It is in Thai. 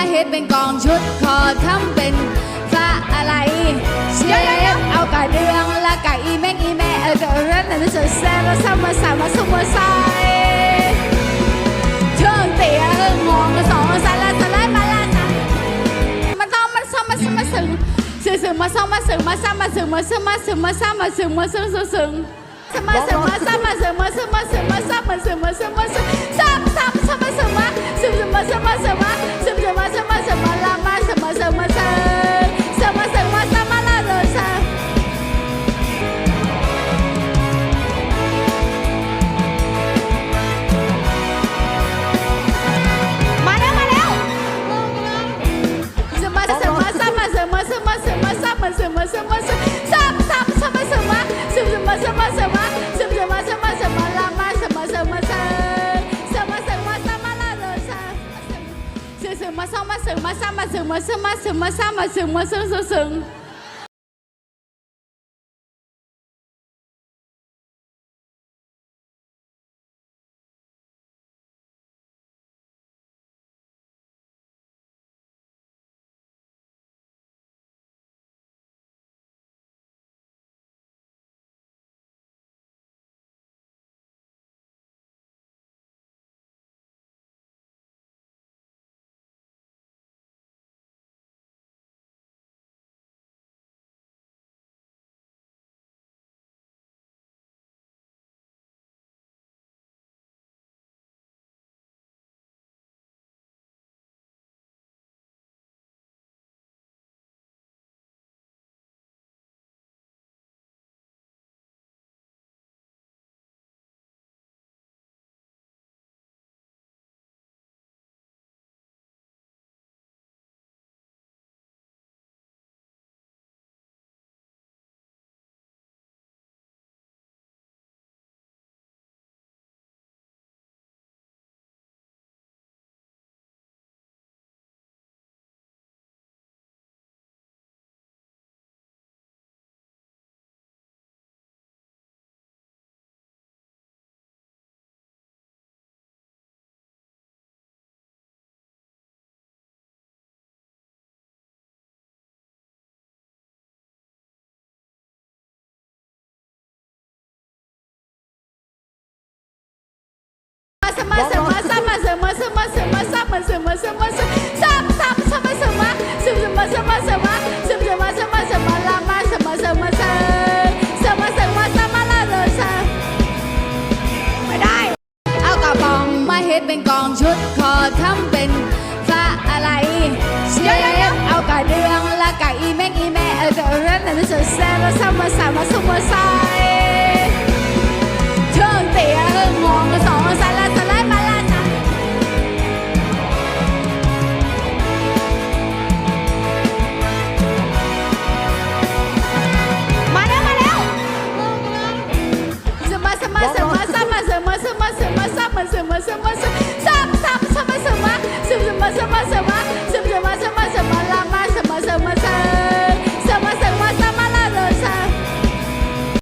มาเฮ็ดเป็นกองชุดขอทำเป็นพระอะไรเชฟเอากระเดืองและกะอีแม่งอีแม่เออเดอเรนนั่นสุดแซ่บแล้วซ้ำมาสามมาสุมาใส่เชิงเตี๋ยงงสองสาระสลายมาลาจังมันต้องมันซ้ำมาซ้ำมาสึงสึงสึงมาซ้ำมาสึงมาซ้ำมาสึงมาซ้ำมาสึงมาซ้ำมาสึงมาสึงสึงสึงซ้ำมาสึงมาซ้ำมาสึงมาซ้ำมาสึงมาซ้ำมาสึงมาซ้ำมาสึงซ้ำซ้ มาสมาสมาสซับซับสมาสมาสมาสมาสมาสมาสมาสมาลามาสมาสมาสสมาสมาสมาลาโรซาส มาสซับซับสมาสมาสมาสมาสมาสมาสมาสมาลามาสมาสมาสสมาสมาสมาลาโรซาไม่ได้ เอากระป๋องมาเฮ็ดเป็นกองชุดขอทำเป็นพระอะไรเชฟเอากระเดืองและกะอีแม่งอีแม่เออเดอเรนนั่นสุดแซ่บแล้วซ้ำมาสามมาสุมาใส่ มาซึมมาซึมมาซึมซึมซึมมาซึมมาซึมมาซึมมาซึมมาซึม